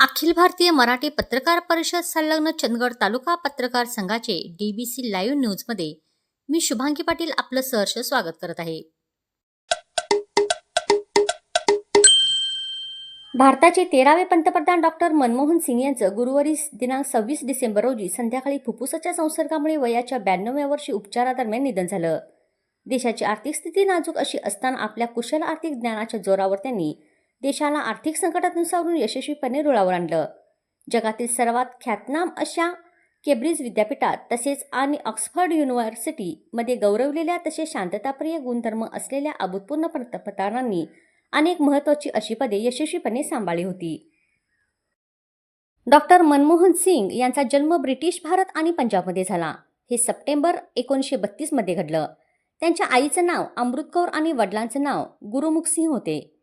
अखिल भारतीय मराठी पत्रकार परिषद संलग्न चंदगड तालुका पत्रकार संघाचे डीबीसी लाईव्ह न्यूजमध्ये मी शुभांगी पाटील आपलं सहर्ष स्वागत करत आहे. भारताचे तेरावे पंतप्रधान डॉक्टर मनमोहन सिंग यांचं गुरुवारी दिनांक सव्वीस डिसेंबर रोजी संध्याकाळी फुफ्फुसाच्या संसर्गामुळे वयाच्या ब्याण्णव्या वर्षी उपचारादरम्यान निधन झालं. देशाची आर्थिक स्थिती नाजूक अशी असताना आपल्या कुशल आर्थिक ज्ञानाच्या जोरावर त्यांनी देशाला आर्थिक संकटातून सावरून यशस्वीपणे रुळावर आणलं. जगातील सर्वात ख्यातनाम अशा केब्रिज विद्यापीठात तसेच आणि ऑक्सफर्ड युनिव्हर्सिटीमध्ये गौरवलेल्या तसेच शांतताप्रिय गुणधर्म असलेल्या अभूतपूर्ण पंतप्रधानांनी अनेक महत्त्वाची अशी पदे यशस्वीपणे सांभाळली होती. डॉक्टर मनमोहन सिंग यांचा जन्म ब्रिटिश भारत आणि पंजाबमध्ये झाला. हे सप्टेंबर एकोणीसशे बत्तीसमध्ये घडलं. त्यांच्या आईचं नाव अमृतकौर आणि वडिलांचं नाव गुरुमुख सिंह होते.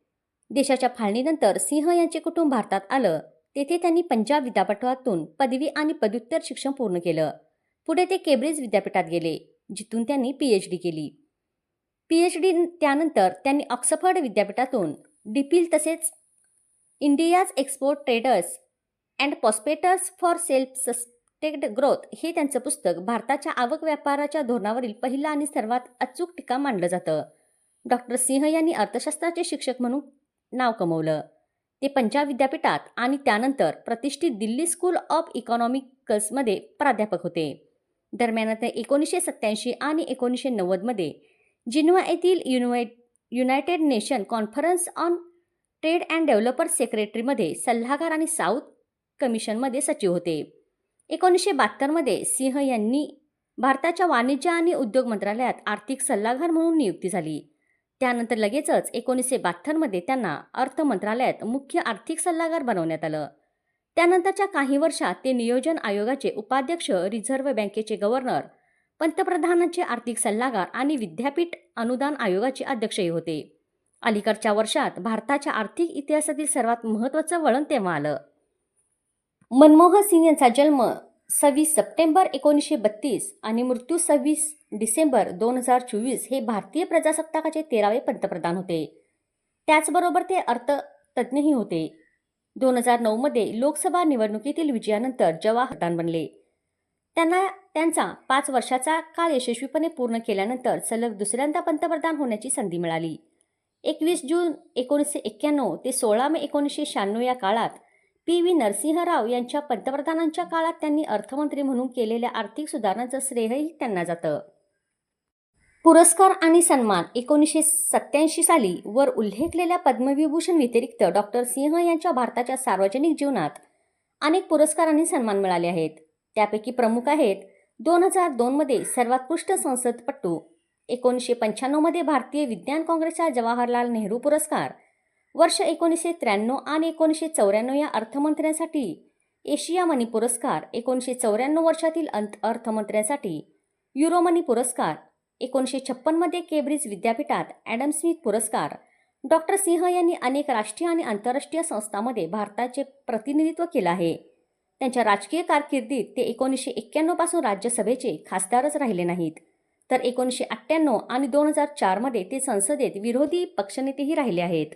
देशाच्या फाळणीनंतर सिंह यांचे कुटुंब भारतात आलं. तेथे त्यांनी पंजाब विद्यापीठातून पदवी आणि पदव्युत्तर शिक्षण पूर्ण केलं. पुढे ते केब्रिज विद्यापीठात गेले जिथून त्यांनी पी एच डी केली. पी एच डी त्यानंतर त्यांनी ऑक्सफर्ड विद्यापीठातून डिपील तसेच India's export traders and prospects for self sustained growth हे त्यांचं पुस्तक भारताच्या आवक व्यापाराच्या धोरणावरील पहिलं आणि सर्वात अचूक टीका मानलं जातं. डॉक्टर सिंह यांनी अर्थशास्त्राचे शिक्षक म्हणून नाव कमवलं. ते पंजाब विद्यापीठात आणि त्यानंतर प्रतिष्ठित दिल्ली स्कूल ऑफ इकॉनॉमिकल्समध्ये प्राध्यापक होते. दरम्यान ते एकोणीसशे सत्त्याऐंशी आणि एकोणीसशे नव्वदमध्ये जिन्वा येथील unite united nation conference on trade and developer सेक्रेटरीमध्ये सल्लागार आणि साऊथ कमिशनमध्ये सचिव होते. एकोणीसशे बहात्तरमध्ये सिंह यांनी भारताच्या वाणिज्य आणि उद्योग मंत्रालयात आर्थिक सल्लागार म्हणून नियुक्ती झाली. त्यानंतर लगेचच एकोणीसशे बहात्तरमध्ये त्यांना अर्थ मंत्रालयात मुख्य आर्थिक सल्लागार बनवण्यात आलं. त्यानंतरच्या काही वर्षात ते नियोजन आयोगाचे उपाध्यक्ष रिझर्व्ह बँकेचे गव्हर्नर पंतप्रधानांचे आर्थिक सल्लागार आणि विद्यापीठ अनुदान आयोगाचे अध्यक्षही होते. अलीकडच्या वर्षात भारताच्या आर्थिक इतिहासातील सर्वात महत्त्वाचं वळण तेव्हा आलं. मनमोहन सिंग यांचा जन्म सव्वीस सप्टेंबर एकोणीसशे बत्तीस आणि मृत्यू सव्वीस डिसेंबर दोन हजार चोवीस हे भारतीय प्रजासत्ताकाचे तेरावे पंतप्रधान होते. त्याचबरोबर ते अर्थतज्ज्ञही होते. दोन हजार नऊमध्ये लोकसभा निवडणुकीतील विजयानंतर जवाहरदान बनले. त्यांना त्यांचा पाच वर्षाचा काळ यशस्वीपणे पूर्ण केल्यानंतर सलग दुसऱ्यांदा पंतप्रधान होण्याची संधी मिळाली. एकवीस जून एकोणीसशे एक्क्याण्णव ते सोळा मे एकोणीसशे शहाण्णव या काळात पी. व्ही. नरसिंहराव यांच्या पंतप्रधानांच्या काळात त्यांनी अर्थमंत्री म्हणून केलेल्या आर्थिक सुधारणांचं श्रेयही त्यांना जातं. पुरस्कार आणि सन्मान एकोणीसशे सत्याऐंशी साली वर उल्लेखलेल्या पद्मविभूषण व्यतिरिक्त डॉक्टर सिंह यांच्या भारताच्या सार्वजनिक जीवनात अनेक पुरस्कार आणि सन्मान मिळाले आहेत. त्यापैकी प्रमुख आहेत दोन हजार दोनमध्ये सर्वोत्कृष्ट संसदपटू एकोणीसशे पंच्याण्णवमध्ये भारतीय विज्ञान काँग्रेसचा जवाहरलाल नेहरू पुरस्कार वर्ष एकोणीसशे त्र्याण्णव आणि एकोणीसशे चौऱ्याण्णव या अर्थमंत्र्यांसाठी एशिया मनी पुरस्कार एकोणीसशे चौऱ्याण्णव वर्षातील अंत अर्थमंत्र्यांसाठी युरोमनी पुरस्कार एकोणीसशे छप्पनमध्ये केब्रिज विद्यापीठात ॲडम स्मिथ पुरस्कार. डॉक्टर सिंह यांनी अनेक राष्ट्रीय आणि आंतरराष्ट्रीय संस्थांमध्ये भारताचे प्रतिनिधित्व केलं आहे. त्यांच्या राजकीय कारकिर्दीत ते एकोणीसशे एक्क्याण्णवपासून राज्यसभेचे खासदारच राहिले नाहीत. तर एकोणीसशे अठ्ठ्याण्णव आणि दोन हजार चारमध्ये ते संसदेत विरोधी पक्षनेतेही राहिले आहेत.